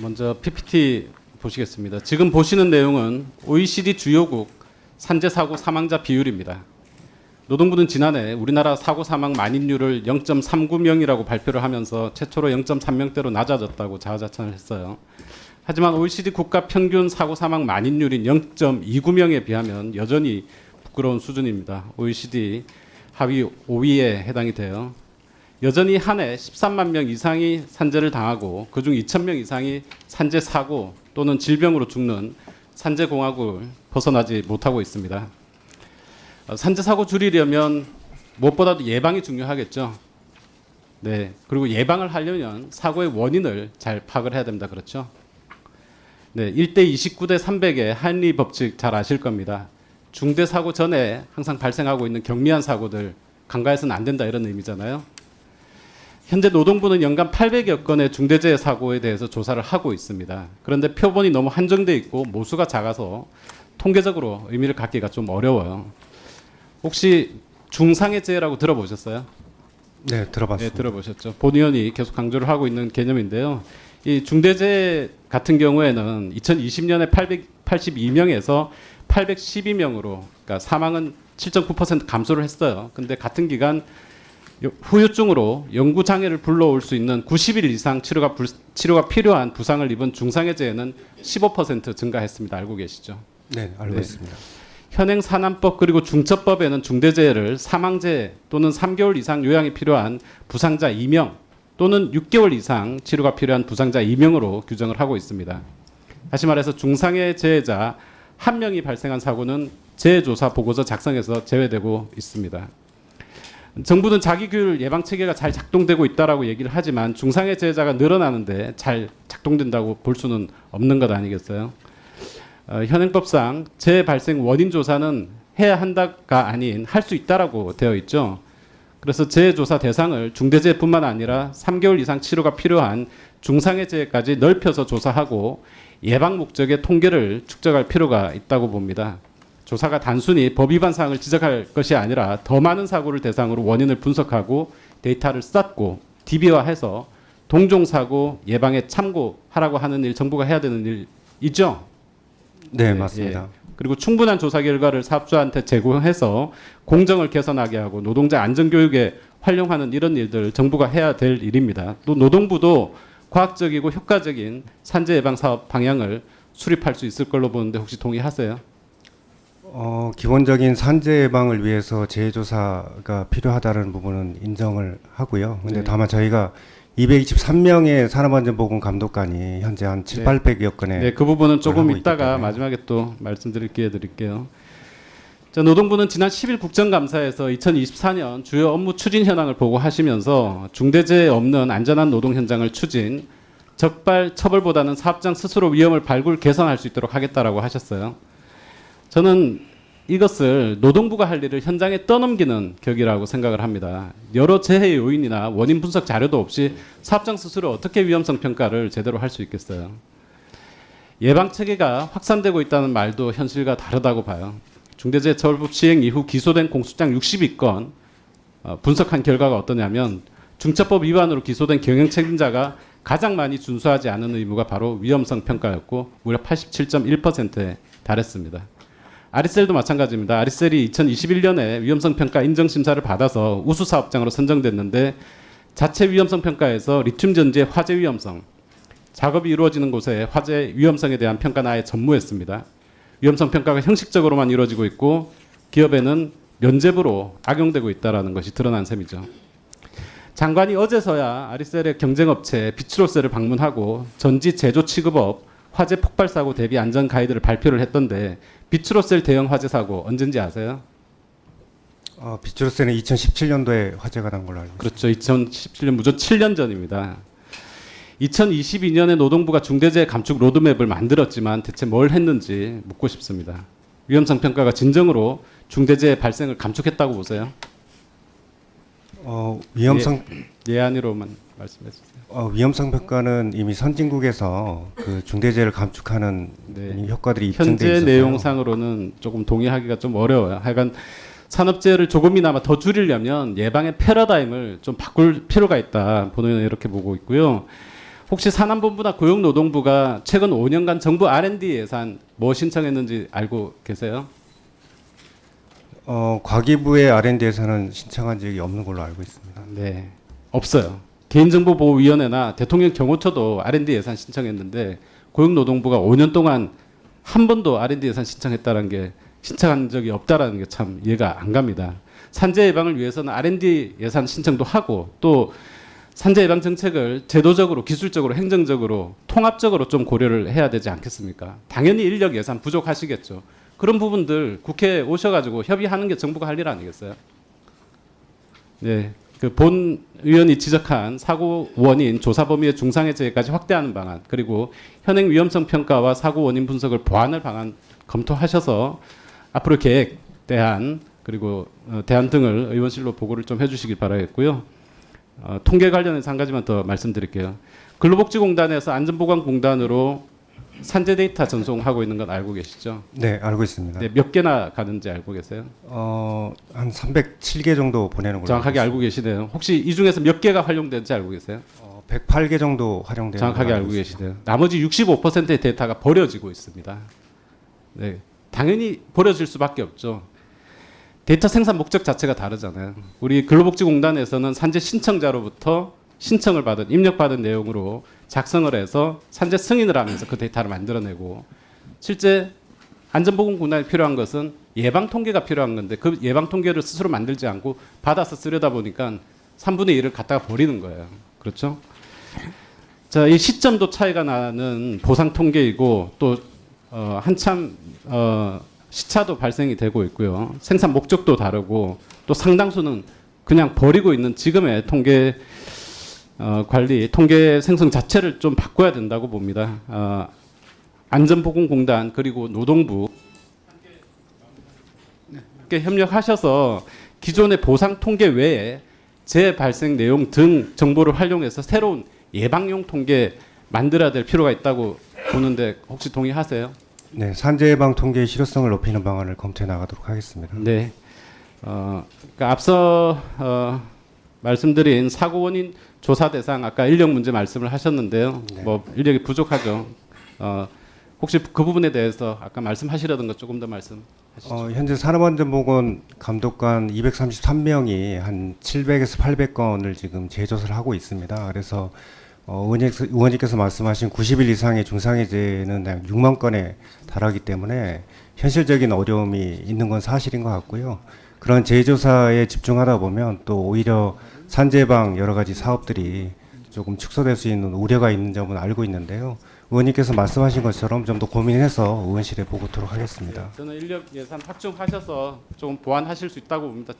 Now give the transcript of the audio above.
먼저 PPT 보시겠습니다. 지금 보시는 내용은 OECD 주요국 산재 사고 사망자 비율입니다. 노동부는 지난해 우리나라 사고 사망 만인율을 0.39명이라고 발표를 하면서 최초로 0.3명대로 낮아졌다고 자화자찬을 했어요. 하지만 OECD 국가 평균 사고 사망 만인율인 0.29명에 비하면 여전히 부끄러운 수준입니다. OECD 하위 5위에 해당이 돼요. 여전히 한 해 13만 명 이상이 산재를 당하고 그중 2천 명 이상이 산재 사고 또는 질병으로 죽는 산재 공학을 벗어나지 못하고 있습니다. 어, 산재 사고 줄이려면 무엇보다도 예방이 중요하겠죠. 네. 그리고 예방을 하려면 사고의 원인을 잘 파악을 해야 됩니다. 그렇죠? 네. 1대 29대 300의 한리 법칙 잘 아실 겁니다. 중대 사고 전에 항상 발생하고 있는 경미한 사고들 간과해서는 안 된다 이런 의미잖아요. 현재 노동부는 연간 800여 건의 중대재해 사고에 대해서 조사를 하고 있습니다. 그런데 표본이 너무 한정돼 있고 모수가 작아서 통계적으로 의미를 갖기가 좀 어려워요. 혹시 중상해 재해라고 들어보셨어요? 네, 네, 들어봤습니다. 들어보셨죠. 본 의원이 계속 강조를 하고 있는 개념인데요. 이 중대재해 같은 경우에는 2020년에 882명에서 812명으로 그러니까 사망은 7.9% 감소를 했어요. 근데 같은 기간 요- 후유증으로 영구 장애를 불러올 수 있는 90일 이상 치료가 불- 치료가 필요한 부상을 입은 중상해 재해는 15% 증가했습니다. 알고 계시죠? 네, 알고 네. 있습니다. 현행 산안법 그리고 중처법에는 중대재해를 사망재해 또는 3개월 이상 요양이 필요한 부상자 2명 또는 6개월 이상 치료가 필요한 부상자 2명으로 규정을 하고 있습니다. 다시 말해서 중상해 재해자 한 명이 발생한 사고는 재해조사 보고서 작성에서 제외되고 있습니다. 정부는 자기 규율 예방 체계가 잘 작동되고 있다라고 얘기를 하지만 중상해 재해자가 늘어나는데 잘 작동된다고 볼 수는 없는 것 아니겠어요? 어, 현행법상 재해 발생 원인 조사는 해야 한다가 아닌 할 수 있다라고 되어 있죠. 그래서 재해 조사 대상을 중대재해뿐만 아니라 3개월 이상 치료가 필요한 중상해 재해까지 넓혀서 조사하고 예방 목적의 통계를 축적할 필요가 있다고 봅니다. 조사가 단순히 법 위반 사항을 지적할 것이 아니라 더 많은 사고를 대상으로 원인을 분석하고 데이터를 쌓고 DB화해서 동종 사고 예방에 참고하라고 하는 일 정부가 해야 되는 일이죠. 네, 예, 맞습니다. 그리고 충분한 조사 결과를 사업주한테 제공해서 공정을 개선하게 하고 노동자 안전 교육에 활용하는 이런 일들 정부가 해야 될 일입니다. 또 노동부도 과학적이고 효과적인 산재 예방 사업 방향을 수립할 수 있을 걸로 보는데 혹시 동의하세요? 어, 기본적인 산재 예방을 위해서 재해조사가 필요하다는 부분은 인정을 하고요. 근데 네. 다만 저희가 223명의 산업안전보건 감독관이 현재 한 7, 네. 800여 건의 네, 그 부분은 조금 이따가. 마지막에 또 말씀드릴 기회 드릴게요. 자, 노동부는 지난 10일 국정감사에서 2024년 주요 업무 추진 현황을 보고하시면서 중대재해 없는 안전한 노동 현장을 추진, 적발 처벌보다는 사업장 스스로 위험을 발굴 개선할 수 있도록 하겠다라고 하셨어요. 저는 이것을 노동부가 할 일을 현장에 떠넘기는 격이라고 생각을 합니다. 여러 재해 요인이나 원인 분석 자료도 없이 사업장 스스로 어떻게 위험성 평가를 제대로 할 수 있겠어요. 예방 체계가 확산되고 있다는 말도 현실과 다르다고 봐요. 중대재해처벌법 시행 이후 기소된 공소장 62건 어, 분석한 결과가 어떠냐면 중처법 위반으로 기소된 경영 책임자가 가장 많이 준수하지 않은 의무가 바로 위험성 평가였고 무려 87.1%에 달했습니다. 아리셀도 마찬가지입니다. 아리셀이 2021년에 위험성 평가 인정 심사를 받아서 우수 사업장으로 선정됐는데 자체 위험성 평가에서 리튬 전지의 화재 위험성, 작업이 이루어지는 곳에 화재 위험성에 대한 평가는 아예 전무했습니다. 위험성 평가가 형식적으로만 이루어지고 있고 기업에는 면제부로 악용되고 있다라는 것이 드러난 셈이죠. 장관이 어제서야 아리셀의 경쟁업체 비츠로셀을 방문하고 전지 제조 취급업 화재 폭발 사고 대비 안전 가이드를 발표를 했던데 비츠로셀 대형 화재 사고 언젠지 아세요? 어, 비추로스는 2017년도에 화재가 난 걸로 알고 있습니다. 그렇죠. 2017년 무려 7년 전입니다. 2022년에 노동부가 중대재해 감축 로드맵을 만들었지만 대체 뭘 했는지 묻고 싶습니다. 위험성 평가가 진정으로 중대재해 발생을 감축했다고 보세요? 어, 위험성 예 아니로만 말씀해 주세요. 어, 위험성 평가는 이미 선진국에서 그 중대재해를 감축하는 네. 이 효과들이 현재 있어서 내용상으로는 조금 동의하기가 좀 어려워요. 하여간 산업재해를 조금이나마 더 줄이려면 예방의 패러다임을 좀 바꿀 필요가 있다. 본의원은 이렇게 보고 있고요. 혹시 산안본부나 고용노동부가 최근 5년간 정부 R&D 예산 뭐 신청했는지 알고 계세요? 어, 과기부의 R&D에서는 신청한 적이 없는 걸로 알고 있습니다. 네, 없어요. 개인정보보호위원회나 대통령 경호처도 R&D 예산 신청했는데 고용노동부가 5년 동안 한 번도 R&D 예산 신청했다는 게 신청한 적이 없다라는 게 참 이해가 안 갑니다. 산재 예방을 위해서는 R&D 예산 신청도 하고 또 산재 예방 정책을 제도적으로, 기술적으로, 행정적으로, 통합적으로 좀 고려를 해야 되지 않겠습니까? 당연히 인력 예산 부족하시겠죠. 그런 부분들 국회에 오셔가지고 협의하는 게 정부가 할 일 아니겠어요? 네, 그 본 의원이 지적한 사고 원인 조사 범위의 중상해제까지 확대하는 방안 그리고 현행 위험성 평가와 사고 원인 분석을 보완할 방안 검토하셔서 앞으로 계획 대안 그리고 어, 대안 등을 의원실로 보고를 좀 해주시길 바라겠고요. 어, 통계 관련해서 한 가지만 더 말씀드릴게요. 근로복지공단에서 안전보건공단으로 산재 데이터 전송하고 있는 건 알고 계시죠? 네, 알고 있습니다. 네, 몇 개나 가는지 알고 계세요? 어, 한 307개 정도 보내는 걸로 정확하게 알고 계시네요. 혹시 이 중에서 몇 개가 활용되는지 알고 계세요? 어, 108개 정도 활용되는 정확하게 걸로 알고 있습니다. 계시대요. 나머지 65%의 데이터가 버려지고 있습니다. 네, 당연히 버려질 수밖에 없죠. 데이터 생산 목적 자체가 다르잖아요. 우리 근로복지공단에서는 산재 신청자로부터 신청을 받은 입력받은 내용으로 작성을 해서 산재 승인을 하면서 그 데이터를 만들어내고 실제 안전보건공단에 필요한 것은 예방 통계가 필요한 건데 그 예방 통계를 스스로 만들지 않고 받아서 쓰려다 보니까 3분의 1을 갖다가 버리는 거예요. 그렇죠? 자, 이 시점도 차이가 나는 보상 통계이고 또 어, 한참 어, 시차도 발생이 되고 있고요. 생산 목적도 다르고 또 상당수는 그냥 버리고 있는 지금의 통계 어, 관리, 통계 생성 자체를 좀 바꿔야 된다고 봅니다. 어, 안전보건공단 그리고 노동부 함께 협력하셔서 기존의 보상 통계 외에 재발생 내용 등 정보를 활용해서 새로운 예방용 통계 만들어야 될 필요가 있다고 보는데 혹시 동의하세요? 네, 산재 예방 통계의 실효성을 높이는 방안을 검토해 나가도록 하겠습니다. 네. 어, 그러니까 앞서 어, 말씀드린 사고 원인 조사 대상 아까 인력 문제 말씀을 하셨는데요. 네. 뭐 인력이 부족하죠. 어, 혹시 그 부분에 대해서 아까 말씀하시려던 것 조금 더 말씀하시죠. 어, 현재 산업안전보건 감독관 233명이 한 700에서 800건을 지금 재조사를 하고 있습니다. 그래서 어, 의원님 께서, 의원님께서 말씀하신 90일 이상의 중상해제는 한 6만 건에 달하기 때문에 현실적인 어려움이 있는 건 사실인 것 같고요. 그런 재조사에 집중하다 보면 또 오히려 산재방 여러 가지 사업들이 조금 축소될 수 있는 우려가 있는 점은 알고 있는데요. 의원님께서 말씀하신 것처럼 좀 더 고민해서 의원실에 보고토록 하겠습니다. 저는 인력 예산 확충하셔서 좀 보완하실 수 있다고 봅니다.